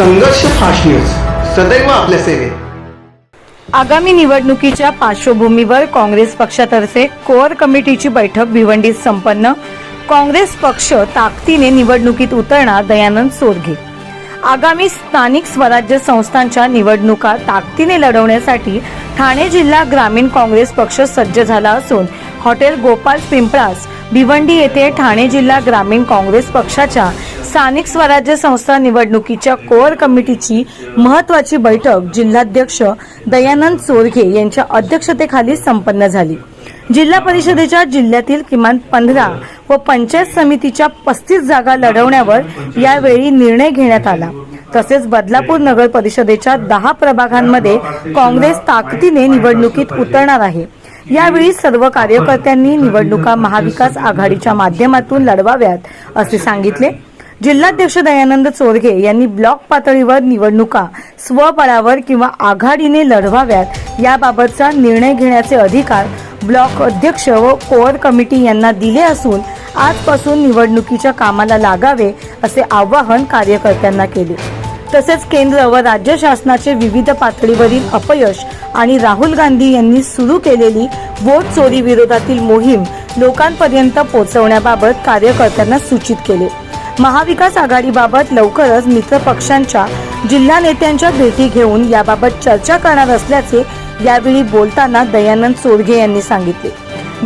संघर्ष fast news. सदैव आपल्या सेवेत. आगामी निवडणुकीच्या पार्श्वभूमीवर काँग्रेस पक्षातर्फे कोअर कमिटीची बैठक भिवंडीत संपन्न. काँग्रेस पक्ष ताकदीने निवडणुकीत उतरणार दयानंद सोरगे. आगामी स्थानिक स्वराज्य संस्थांच्या निवडणुका ताकदीने लढवण्यासाठी ठाणे जिल्हा ग्रामीण काँग्रेस पक्ष सज्ज झाला असून हॉटेल गोपाल पिंपळास भिवंडी येथे ठाणे जिल्हा ग्रामीण काँग्रेस पक्षाच्या स्थानिक स्वराज्य संस्था निवडणुकीच्या कोअर कमिटीची महत्वाची बैठक जिल्हाध्यक्ष दयानंद चोरघे यांच्या अध्यक्षतेखाली संपन्न झाली. जिल्हा परिषदेच्या जिल्ह्यातील किमान पंधरा व पंचायत समितीच्या पस्तीस जागा लढवण्यावर यावेळी निर्णय घेण्यात आला. तसेच बदलापूर नगर परिषदेच्या दहा प्रभागांमध्ये काँग्रेस ताकदीने निवडणुकीत उतरणार आहे. यावेळी सर्व कार्यकर्त्यांनी निवडणुका महाविकास आघाडीच्या माध्यमातून लढवाव्यात असे सांगितले. जिल्हाध्यक्ष दयानंद चोरगे यांनी ब्लॉक पातळीवर निवडणुका स्वबळावर किंवा आघाडीने लढवाव्यात याबाबतचा निर्णय घेण्याचे अधिकार ब्लॉक अध्यक्ष व कोअर कमिटी यांना दिले असून आजपासून निवडणुकीच्या कामाला लागावे असे आवाहन कार्यकर्त्यांना केले. तसेच केंद्र व राज्य शासनाचे विविध पातळीवरील अपयश आणि राहुल गांधी यांनी सुरू केलेली वोट चोरी विरोधातील मोहीम लोकांपर्यंत पोहोचवण्याबाबत कार्यकर्त्यांना सूचित केले. महाविकास आघाडीबाबत लवकरच मित्र पक्षांच्या जिल्हा नेत्यांच्या भेटी घेऊन याबाबत चर्चा करणार असल्याचे यावेळी बोलताना दयानंद सोडगे यांनी सांगितले.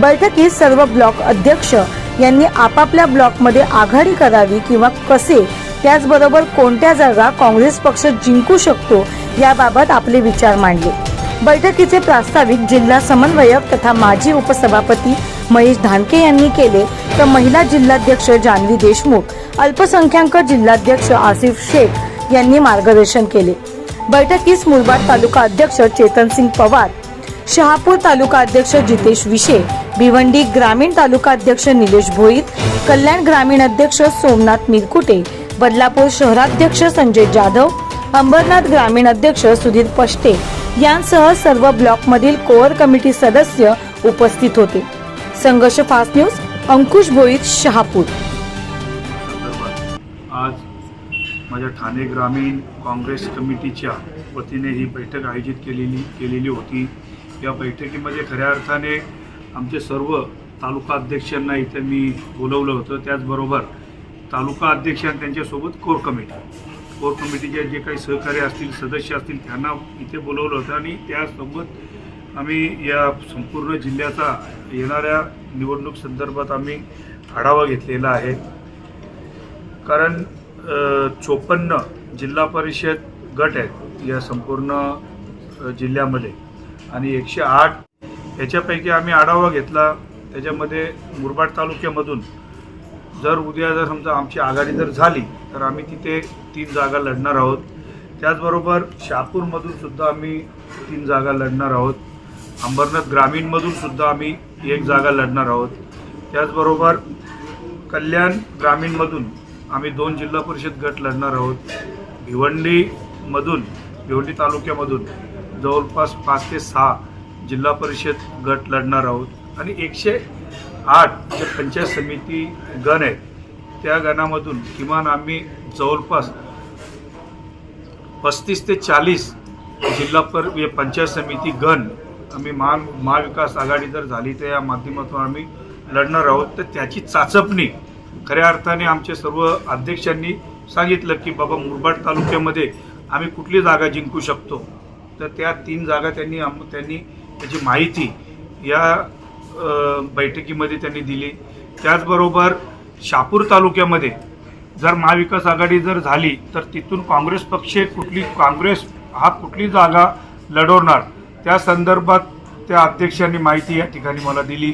बैठकीत सर्व ब्लॉक अध्यक्ष यांनी आपापल्या ब्लॉकमध्ये आघाडी करावी किंवा कसे त्याचबरोबर कोणत्या जागा काँग्रेस पक्ष जिंकू शकतो याबाबत आपले विचार मांडले. बैठकीचे प्रास्ताविक जिल्हा समन्वयक तथा माजी उपसभापती महेश धानके यांनी केले तर महिला जिल्हाध्यक्ष जान्हवी देशमुख अल्पसंख्याक जिल्हाध्यक्ष आसिफ शेख यांनी मार्गदर्शन केले. बैठकीस मुरबाड तालुका अध्यक्ष चेतनसिंग पवार शहापूर तालुका अध्यक्ष जितेश विशे भिवंडी ग्रामीण तालुका अध्यक्ष निलेश भोईत कल्याण ग्रामीण अध्यक्ष सोमनाथ मिरकुटे बदलापूर शहराध्यक्ष संजय जाधव अंबरनाथ ग्रामीण अध्यक्ष सुधीर पष्टे यांसह सर्व ब्लॉकमधील कोअर कमिटी सदस्य उपस्थित होते. Sangharsh fast news Ankush Bhoit Shahapur. माझ्या ठाणे ग्रामीण काँग्रेस कमिटीच्या वतीने ही बैठक आयोजित केलेली केलेली होती. या बैठकीमध्ये खऱ्या अर्थाने आमचे सर्व तालुका अध्यक्षांना इथे मी बोलवलं होतं. त्याचबरोबर तालुका अध्यक्ष आणि त्यांच्यासोबत कोर कमिटी. कोर कमिटीचे जे काही सहकारी असतील सदस्य असतील त्यांना इथे बोलवलं होतं आणि त्यासोबत आम्ही या संपूर्ण जिल्ह्याचा येणाऱ्या निवडणूक संदर्भात आम्ही आढावा घेतलेला आहे. कारण चोपन्न जिल्हा परिषद गट आहेत या संपूर्ण जिल्ह्यामध्ये. आणि एकशे आठ ह्याच्यापैकी आम्ही आढावा घेतला. त्याच्यामध्ये मुरबाड तालुक्यामधून जर उद्या जर समजा आमची आघाडी जर झाली तर आम्ही तिथे तीन जागा लढणार आहोत. त्याचबरोबर शहापूरमधून सुद्धा आम्ही तीन जागा लढणार आहोत. अंबरनाथ ग्रामीणमधून सुद्धा आम्ही एक जागा लढणार आहोत. त्याचबरोबर कल्याण ग्रामीणमधून आम्ही दोन जिल्हा परिषद गट लढणार आहोत. भिवंडीमधून भिवंडी तालुक्यामधून जवळपास पाच ते सहा जिल्हा परिषद गट लढणार आहोत. आणि एकशे आठ जे पंचायत समिती गण आहेत त्या गणामधून किमान आम्ही जवळपास पस्तीस ते चाळीस जिल्हा पर म्हणजे पंचायत समिती गण आम्ही महा महाविकास आघाडी जर झाली तर या माध्यमातून आम्ही लढणार आहोत. तर त्याची चाचपणी खऱ्या अर्थाने आमचे सर्व अध्यक्षांनी सांगितलं की बाबा मुरबाड तालुक्यामध्ये आम्ही कुठली जागा जिंकू शकतो. तर त्या तीन जागा त्यांनी आम त्यांनी त्याची माहिती या बैठकीमध्ये त्यांनी दिली. त्याचबरोबर शापूर तालुक्यामध्ये जर महाविकास आघाडी जर झाली तर तिथून काँग्रेस पक्ष कुठली काँग्रेस हा कुठली जागा लढवणार? त्या संदर्भात त्या अध्यक्षांनी माहिती या ठिकाणी मला दिली.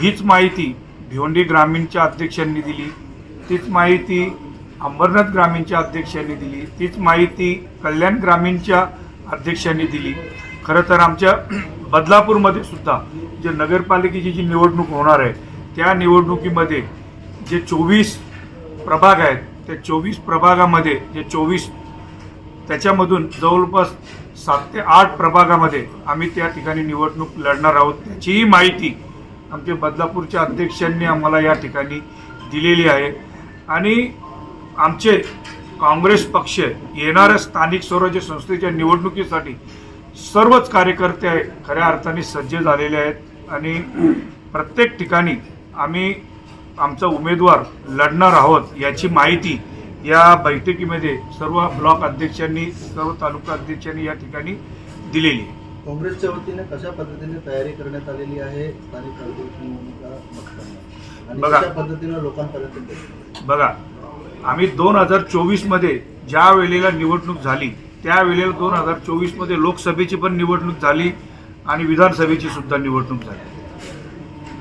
हीच माहिती भिवंडी ग्रामीणच्या अध्यक्षांनी दिली. तीच माहिती अंबरनाथ ग्रामीणच्या अध्यक्षांनी दिली. तीच माहिती कल्याण ग्रामीणच्या अध्यक्षांनी दिली. खरं तर आमच्या बदलापूरमध्ये सुद्धा जे नगरपालिकेची जी निवडणूक होणार आहे त्या निवडणुकीमध्ये जे चोवीस प्रभाग आहेत त्या चोवीस प्रभागामध्ये जे चोवीस त्याच्यामधून जवळपास सात ते आठ प्रभागामध्ये आम्ही त्या ठिकाणी निवडणूक लढणार आहोत त्याचीही माहिती आमचे बदलापूरच्या अध्यक्षांनी आम्हाला या ठिकाणी दिलेली आहे. आणि आमचे काँग्रेस पक्ष येणाऱ्या स्थानिक स्वराज्य संस्थेच्या निवडणुकीसाठी सर्वच कार्यकर्ते आहे खऱ्या अर्थाने सज्ज झालेले आहेत. आणि प्रत्येक ठिकाणी आम्ही आमचा उमेदवार लढणार आहोत याची माहिती या बैठकीमध्ये सर्व ब्लॉक अध्यक्षांनी सर्व तालुका अध्यक्षांनी या ठिकाणी दिलेली आहे. काँग्रेसच्या वतीने कशा पद्धतीने तयारी करण्यात आलेली आहे? स्थानिक सार्वजनिक निवडणुका बघताना आणि बघा. कशा पद्धतीने लोकांपर्यंत? बघा आम्ही दोन हजार चोवीसमध्ये ज्या वेळेला निवडणूक झाली त्या वेळेला दोन हजार चोवीसमध्ये लोकसभेची पण निवडणूक झाली आणि विधानसभेची सुद्धा निवडणूक झाली.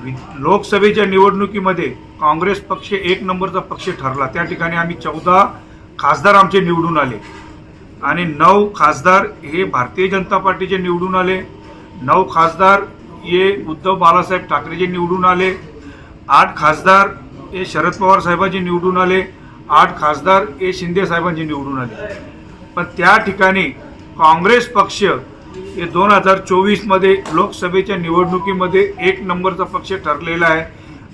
वि- लोकसभेच्या निवडणुकीमध्ये काँग्रेस पक्ष एक नंबरचा पक्ष ठरला. त्या ठिकाणी आम्ही चौदा खासदार आमचे निवडून आले. आणि नऊ खासदार हे भारतीय जनता पार्टीचे निवडून आले. नऊ खासदार हे उद्धव बाळासाहेब ठाकरेचे निवडून आले. आठ खासदार हे शरद पवार साहेबांचे निवडून आले. आठ खासदार हे शिंदे साहेबांचे निवडून आले. पण त्या ठिकाणी काँग्रेस पक्ष हे दोन हजार चोवीसमध्ये लोकसभेच्या निवडणुकीमध्ये एक नंबरचा पक्ष ठरलेला आहे.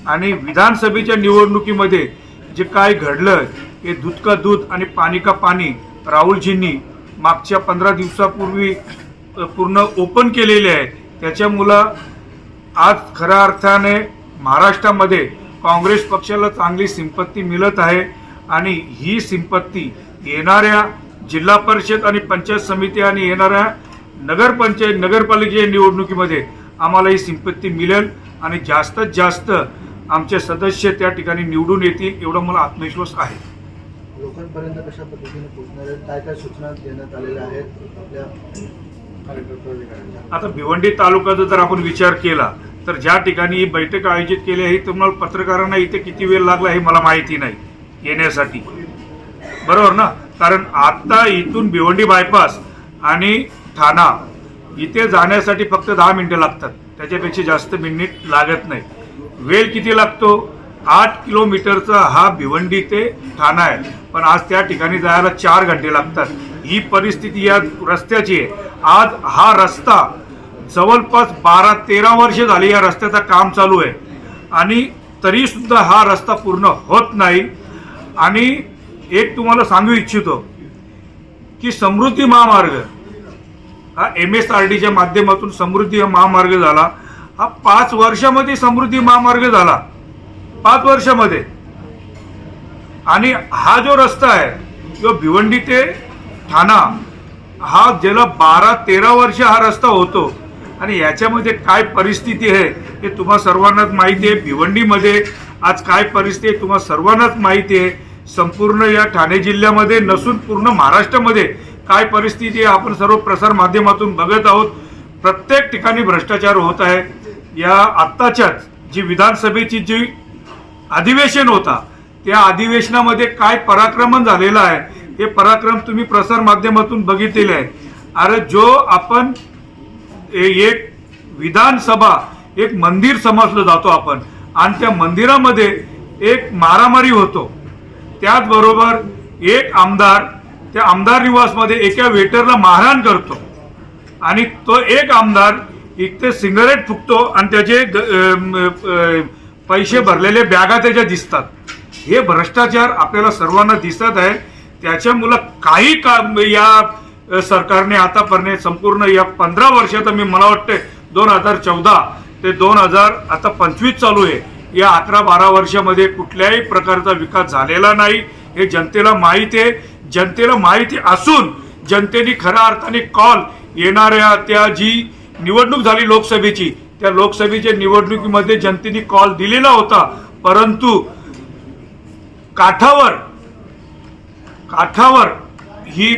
आणि विधानसभेच्या निवडणुकीमध्ये जे काय घडलं हे दूध का दूध आणि पाणी का पाणी राहुलजींनी मागच्या पंधरा दिवसापूर्वी पूर्ण ओपन केलेले आहे त्याच्यामुळं आज खऱ्या अर्थाने महाराष्ट्रामध्ये काँग्रेस पक्षाला चांगली सिंपत्ती मिळत आहे आणि ही सिंपत्ती येणाऱ्या जिल्हा परिषद आणि पंचायत समिती आणि येणाऱ्या नगरपंचायत नगरपालिकेच्या निवडणुकीमध्ये आम्हाला ही सिंपत्ती मिळेल आणि जास्तीत जास्त आमचे सदस्य त्या ठिकाणी निवडून येतील एवढा मला आत्मविश्वास आहे. लोकांपर्यंत कशा पद्धतीने पोहोचणार आहेत? काय काय सूचना देण्यात आलेल्या आहेत आपल्या कार्यकर्त्यांना आता भिवंडी तालुक्याचा जर आपण विचार केला तर ज्या ठिकाणी ही बैठक आयोजित केली आहे तुम्हाला पत्रकारांना इथे किती वेळ लागला हे मला माहिती नाही येण्यासाठी. बरोबर ना? कारण आत्ता इथून भिवंडी बायपास आणि ठाणा इथे जाण्यासाठी फक्त दहा मिनटं लागतात. त्याच्यापेक्षा जास्त मिनिट लागत नाही. वेळ किती लागतो? आठ किलोमीटरचा हा भिवंडी ते ठाणा आहे. पण आज त्या ठिकाणी जायला चार घंटे लागतात. ही परिस्थिती या रस्त्याची आहे. आज हा रस्ता जवळपास बारा तेरा वर्ष झाली या रस्त्याचं काम चालू आहे. आणि तरीसुद्धा हा रस्ता पूर्ण होत नाही. आणि एक तुम्हाला सांगू इच्छितो की समृद्धी महामार्ग हा एम एस आर डीच्या माध्यमातून समृद्धी महामार्ग झाला. हा पाच वर्षामध्ये समृद्धी महामार्ग झाला. पाच वर्षामध्ये. आणि हा जो रस्ता आहे जो भिवंडी ते ठाणा हा ज्याला बारा तेरा वर्ष हा रस्ता होतो आणि याच्यामध्ये काय परिस्थिती आहे हे तुम्हा सर्वांनाच माहिती आहे. भिवंडीमध्ये आज काय परिस्थिती आहे तुम्हा सर्वांनाच माहिती आहे. संपूर्ण या ठाणे जिल्ह्यामध्ये नसून पूर्ण महाराष्ट्रामध्ये काय परिस्थिती आहे आपण सर्व प्रसार माध्यमातून बघत आहोत. प्रत्येक ठिकाणी भ्रष्टाचार होत आहे. या आत्ताच्याच जी विधानसभेची जी अधिवेशन होता. त्या अधिवेशनामध्ये काय पराक्रमण झालेलं आहे हे पराक्रम तुम्ही प्रसार माध्यमातून बघितलेले आहे. अरे जो आपण ए- एक विधानसभा एक मंदिर समजलं जातो आपण आणि त्या मंदिरामध्ये एक मारामारी होतो. त्याचबरोबर एक आमदार त्या आमदार निवासमध्ये एका वेटरला मारहाण करतो. आणि तो एक आमदार इथे सिगारेट फुकतो आणि त्याचे ग- पैसे भरलेले बॅगा त्याच्या दिसतात. हे भ्रष्टाचार आपल्याला सर्वांना दिसत आहे. त्याच्यामुळं काही काम या सरकारने आतापर्यंत संपूर्ण या पंधरा वर्षात मी मला वाटते दोन हजार चौदा ते दोन हजार आता पंचवीस चालू आहे. या अकरा बारा वर्षामध्ये कुठल्याही प्रकारचा विकास झालेला नाही. हे जनतेला माहिती आहे. जनतेला माहिती असून जनतेने खऱ्या अर्थाने कॉल येणाऱ्या त्या जी निवडणूक झाली लोकसभेची त्या लोकसभेच्या निवडणुकीमध्ये जनतेने कॉल दिलेला होता. परंतु काठावर काठावर ही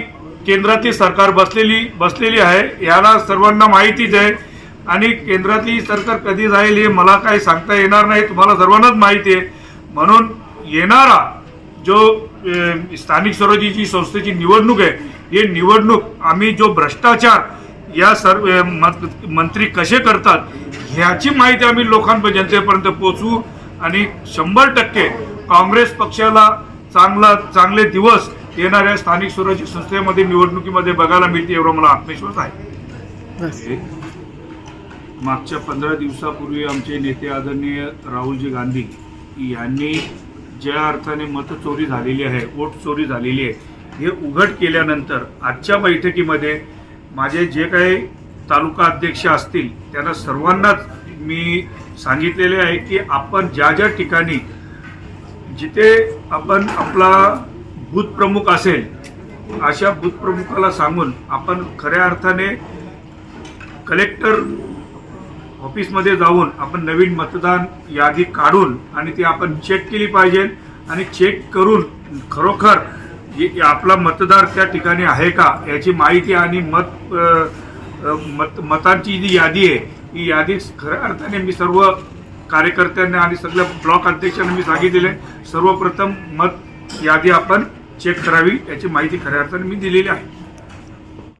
केंद्रातली सरकार बसलेली बसलेली आहे. याला सर्वांना माहितीच आहे. आणि केंद्रातली सरकार कधी जाईल हे मला काही सांगता येणार नाही. तुम्हाला सर्वांनाच माहिती आहे. म्हणून येणारा जो स्थानिक स्वराज्याची संस्थेची निवडणूक आहे ही निवडणूक आम्ही जो भ्रष्टाचार या सर्व मंत्री कसे करतात ह्याची माहिती आम्ही लोकांपर्यंत जनतेपर्यंत पोचवू आणि शंभर टक्के काँग्रेस पक्षाला चांगला चांगले दिवस येणाऱ्या स्थानिक स्वराज्य संस्थेमध्ये निवडणुकीमध्ये बघायला मिळते एवढा मला आत्मविश्वास आहे. मागच्या पंधरा दिवसापूर्वी आमचे नेते आदरणीय राहुलजी गांधी यांनी ज्या अर्थाने मतचोरी झालेली आहे वोट चोरी झालेली आहे हे उघड केल्यानंतर आजच्या बैठकीमध्ये माझे जे काही तालुका अध्यक्ष असतील त्यांना सर्वांनाच मी सांगितलेले आहे की आपण ज्या ज्या ठिकाणी जिथे आपण आपला बूथ प्रमुख असेल अशा बूथ प्रमुखाला सांगून आपण खऱ्या अर्थाने कलेक्टर ऑफिसमध्ये जाऊन आपण नवीन मतदान यादी काढून आणि ती आपण चेक केली पाहिजे आणि चेक करून खरोखर आपला मतदार त्या ठिकाणी आहे का याची माहिती आणि मत मत मतांची जी यादी आहे ही यादी खऱ्या अर्थाने मी सर्व कार्यकर्त्यांना आणि सगळ्या ब्लॉक अध्यक्षांना मी सांगितलेले सर्वप्रथम मत यादी आपण चेक करावी याची माहिती खऱ्या अर्थाने मी दिलेली आहे.